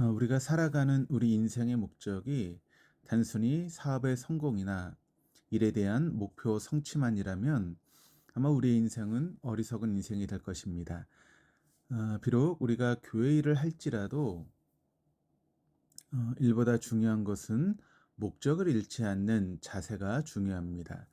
어, 우리가 살아가는 우리 인생의 목적이 단순히 사업의 성공이나 일에 대한 목표 성취만이라면 아마 우리의 인생은 어리석은 인생이 될 것입니다. 어, 비록 우리가 교회 일을 할지라도 어, 일보다 중요한 것은 목적을 잃지 않는 자세가 중요합니다.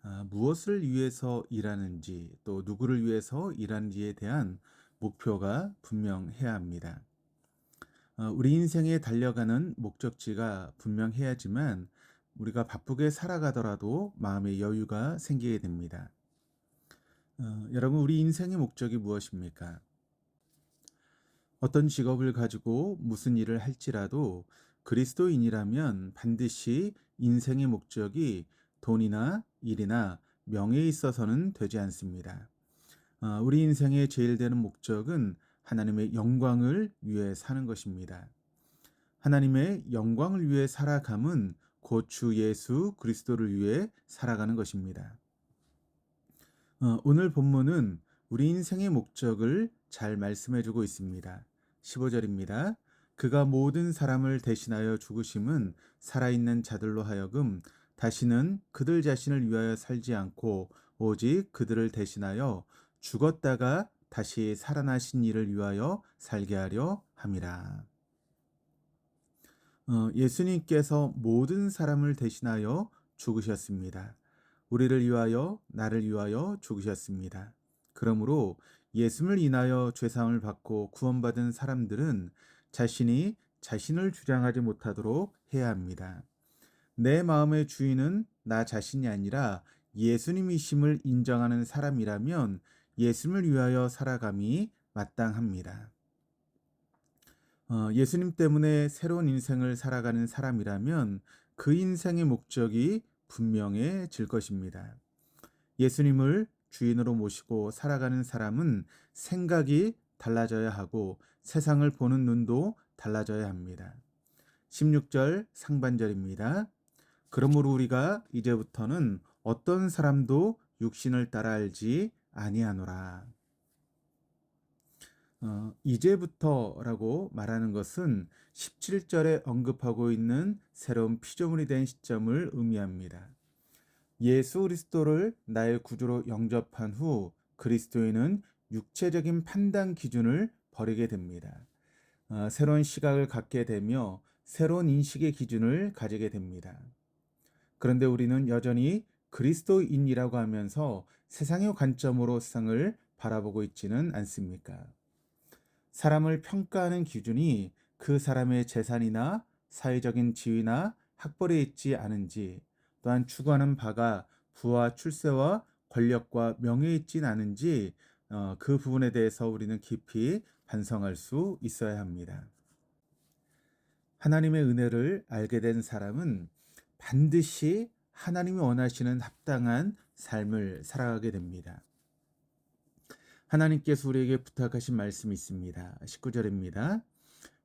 아, 무엇을 위해서 일하는지 또 누구를 위해서 일하는지에 대한 목표가 분명해야 합니다. 어, 우리 인생에 달려가는 목적지가 분명해야지만 우리가 바쁘게 살아가더라도 마음의 여유가 생기게 됩니다. 어, 여러분, 우리 인생의 목적이 무엇입니까? 어떤 직업을 가지고 무슨 일을 할지라도 그리스도인이라면 반드시 인생의 목적이 돈이나 일이나 명예에 있어서는 되지 않습니다. 어, 우리 인생의 제일 되는 목적은 하나님의 영광을 위해 사는 것입니다. 하나님의 영광을 위해 살아감은 곧주 예수 그리스도를 위해 살아가는 것입니다. 어, 오늘 본문은 우리 인생의 목적을 잘 말씀해 주고 있습니다. 15절입니다. 그가 모든 사람을 대신하여 죽으심은 살아있는 자들로 하여금 다시는 그들 자신을 위하여 살지 않고 오직 그들을 대신하여 죽었다가 다시 살아나신 이를 위하여 살게 하려 함이라. 어, 예수님께서 모든 사람을 대신하여 죽으셨습니다. 우리를 위하여 나를 위하여 죽으셨습니다. 그러므로 예수를 인하여 죄사함을 받고 구원받은 사람들은 자신이 자신을 주장하지 못하도록 해야 합니다. 내 마음의 주인은 나 자신이 아니라 예수님이심을 인정하는 사람이라면 예수님을 위하여 살아감이 마땅합니다. 어, 예수님 때문에 새로운 인생을 살아가는 사람이라면 그 인생의 목적이 분명해질 것입니다. 예수님을 주인으로 모시고 살아가는 사람은 생각이 달라져야 하고 세상을 보는 눈도 달라져야 합니다. 16절 상반절입니다. 그러므로 우리가 이제부터는 어떤 사람도 육신을 따라 알지 아니하노라. 어, 이제부터라고 말하는 것은 17절에 언급하고 있는 새로운 피조물이 된 시점을 의미합니다. 예수 그리스도를 나의 구주로 영접한 후 그리스도인은 육체적인 판단 기준을 버리게 됩니다. 어, 새로운 시각을 갖게 되며 새로운 인식의 기준을 가지게 됩니다. 그런데 우리는 여전히 그리스도인이라고 하면서 세상의 관점으로 세상을 바라보고 있지는 않습니까? 사람을 평가하는 기준이 그 사람의 재산이나 사회적인 지위나 학벌에 있지 않은지 또한 추구하는 바가 부와 출세와 권력과 명예에 있진 않은지 어, 그 부분에 대해서 우리는 깊이 반성할 수 있어야 합니다. 하나님의 은혜를 알게 된 사람은 반드시 하나님이 원하시는 합당한 삶을 살아가게 됩니다. 하나님께서 우리에게 부탁하신 말씀이 있습니다. 19절입니다.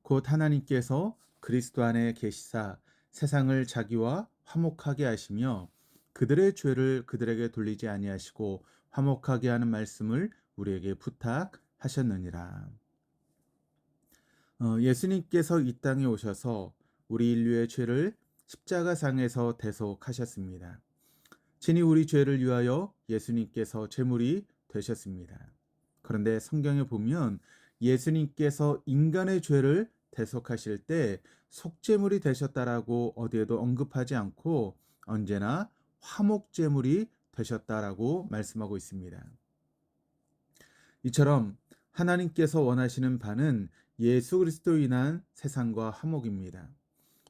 곧 하나님께서 그리스도 안에 계시사 세상을 자기와 화목하게 하시며 그들의 죄를 그들에게 돌리지 아니하시고 화목하게 하는 말씀을 우리에게 부탁하셨느니라. 어, 예수님께서 이 땅에 오셔서 우리 인류의 죄를 십자가상에서 대속하셨습니다. 친히 우리 죄를 위하여 예수님께서 제물이 되셨습니다. 그런데 성경에 보면 예수님께서 인간의 죄를 대속하실 때 속죄물이 되셨다라고 어디에도 언급하지 않고 언제나 화목제물이 되셨다라고 말씀하고 있습니다. 이처럼 하나님께서 원하시는 바는 예수 그리스도로 인한 세상과 화목입니다.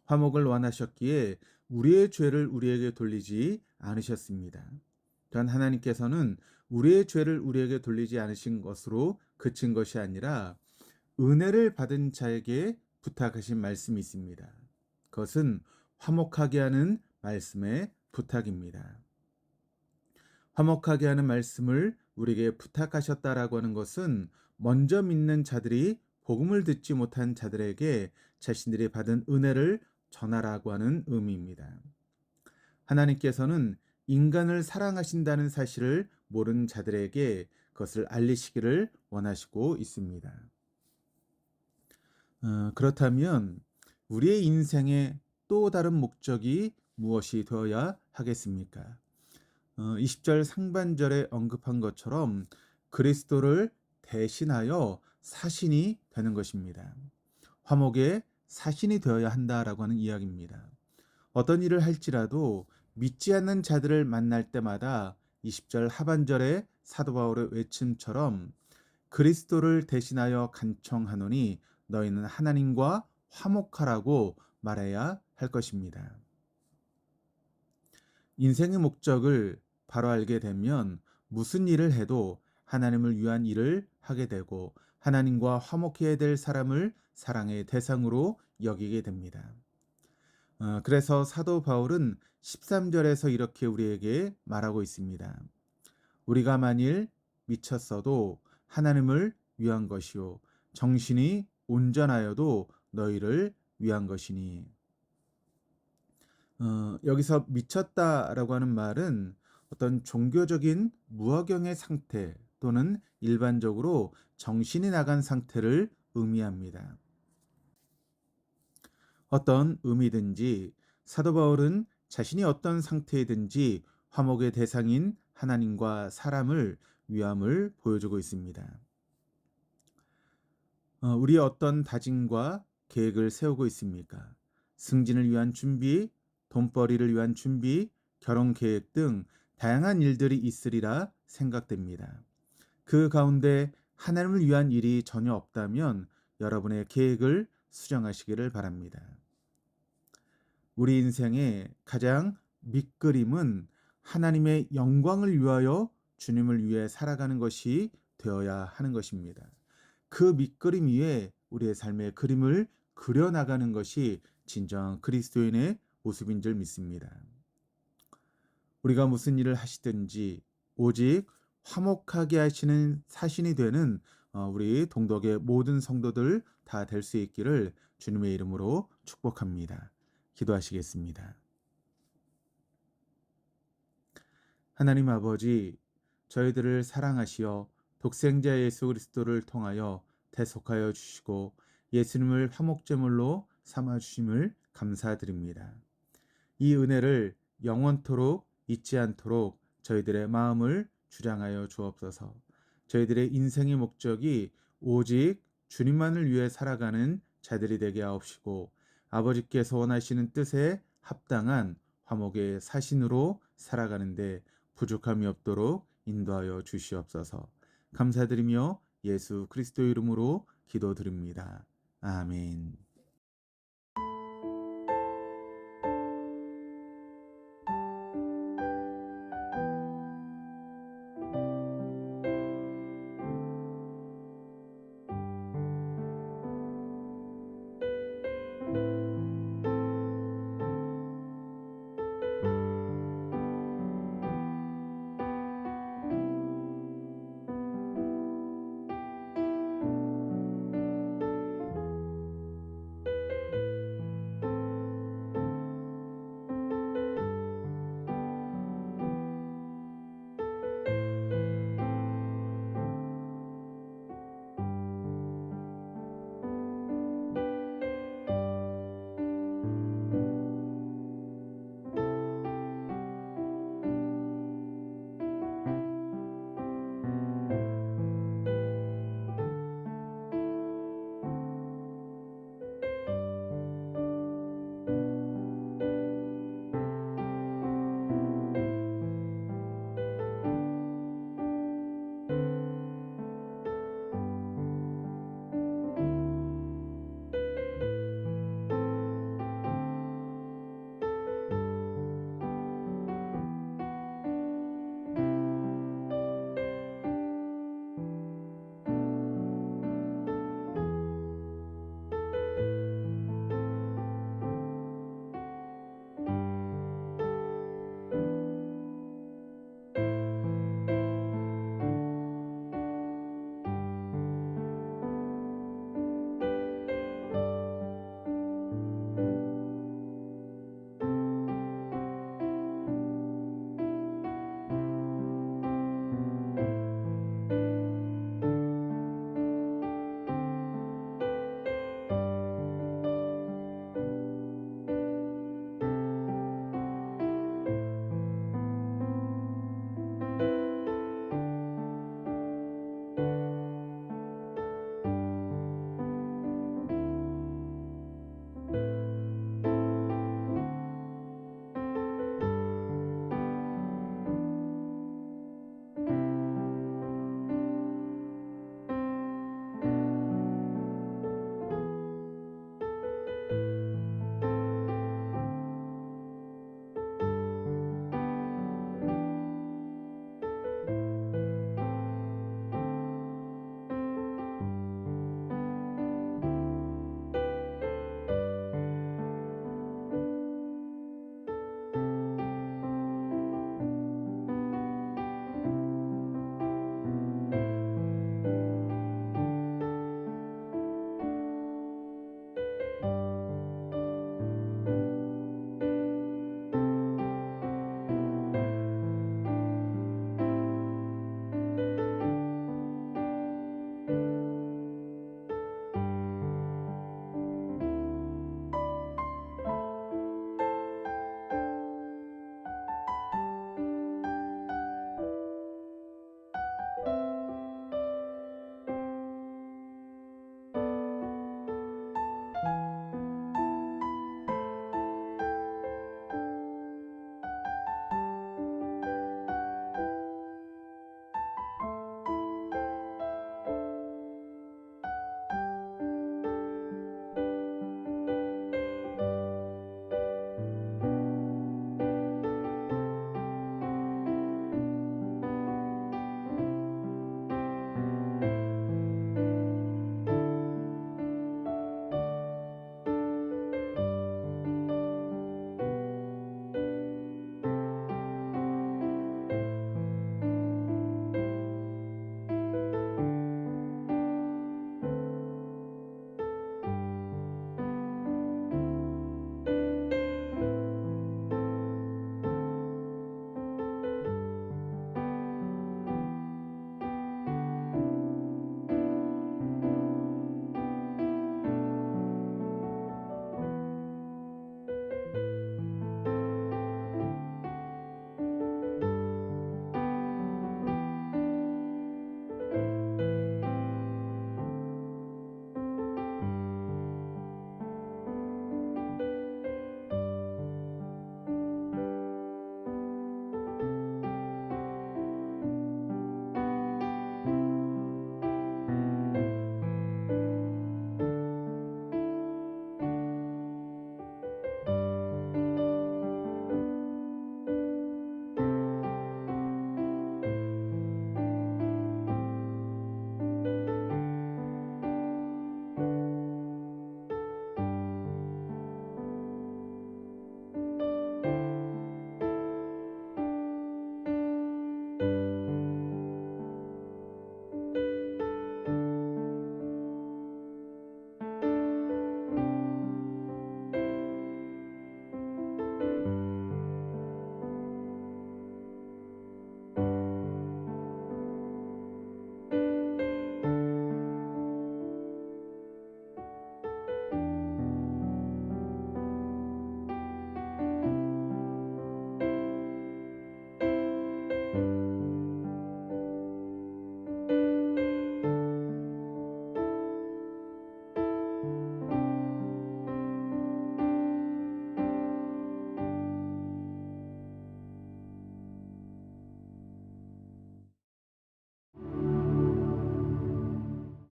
화목을 원하셨기에 우리의 죄를 우리에게 돌리지 않으셨습니다. 또한 하나님께서는 우리의 죄를 우리에게 돌리지 않으신 것으로 그친 것이 아니라 은혜를 받은 자에게 부탁하신 말씀이 있습니다. 그것은 화목하게 하는 말씀의 부탁입니다. 화목하게 하는 말씀을 우리에게 부탁하셨다라고 하는 것은 먼저 믿는 자들이 복음을 듣지 못한 자들에게 자신들이 받은 은혜를 전하라고 하는 의미입니다. 하나님께서는 인간을 사랑하신다는 사실을 모르는 자들에게 그것을 알리시기를 원하시고 있습니다. 어, 그렇다면 우리의 인생의 또 다른 목적이 무엇이 되어야 하겠습니까? 어, 20절 상반절에 언급한 것처럼 그리스도를 대신하여 사신이 되는 것입니다. 화목의 사신이 되어야 한다라고 하는 이야기입니다. 어떤 일을 할지라도 믿지 않는 자들을 만날 때마다 20절 하반절에 사도 바울의 외침처럼 그리스도를 대신하여 간청하노니 너희는 하나님과 화목하라고 말해야 할 것입니다. 인생의 목적을 바로 알게 되면 무슨 일을 해도 하나님을 위한 일을 하게 되고 하나님과 화목해야 될 사람을 사랑의 대상으로 여기게 됩니다. 어, 그래서 사도 바울은 13절에서 이렇게 우리에게 말하고 있습니다. 우리가 만일 미쳤어도 하나님을 위한 것이요 정신이 온전하여도 너희를 위한 것이니 어, 여기서 미쳤다라고 하는 말은 어떤 종교적인 무화경의 상태 또는 일반적으로 정신이 나간 상태를 의미합니다. 어떤 의미든지 사도 바울은 자신이 어떤 상태이든지 화목의 대상인 하나님과 사람을 위함을 보여주고 있습니다. 어, 우리 어떤 다짐과 계획을 세우고 있습니까? 승진을 위한 준비, 돈벌이를 위한 준비, 결혼 계획 등 다양한 일들이 있으리라 생각됩니다. 그 가운데 하나님을 위한 일이 전혀 없다면 여러분의 계획을 수정하시기를 바랍니다. 우리 인생의 가장 밑그림은 하나님의 영광을 위하여 주님을 위해 살아가는 것이 되어야 하는 것입니다. 그 밑그림 위에 우리의 삶의 그림을 그려나가는 것이 진정 그리스도인의 모습인 줄 믿습니다. 우리가 무슨 일을 하시든지 오직 화목하게 하시는 사신이 되는 어, 우리 동덕의 모든 성도들 다 될 수 있기를 주님의 이름으로 축복합니다. 기도하시겠습니다. 하나님 아버지, 저희들을 사랑하시어 독생자 예수 그리스도를 통하여 대속하여 주시고 예수님을 화목제물로 삼아 주심을 감사드립니다. 이 은혜를 영원토록 잊지 않도록 저희들의 마음을 주장하여 주옵소서. 저희들의 인생의 목적이 오직 주님만을 위해 살아가는 자들이 되게 하옵시고 아버지께서 원하시는 뜻에 합당한 화목의 사신으로 살아가는데 부족함이 없도록 인도하여 주시옵소서. 감사드리며 예수 그리스도 이름으로 기도드립니다. 아멘.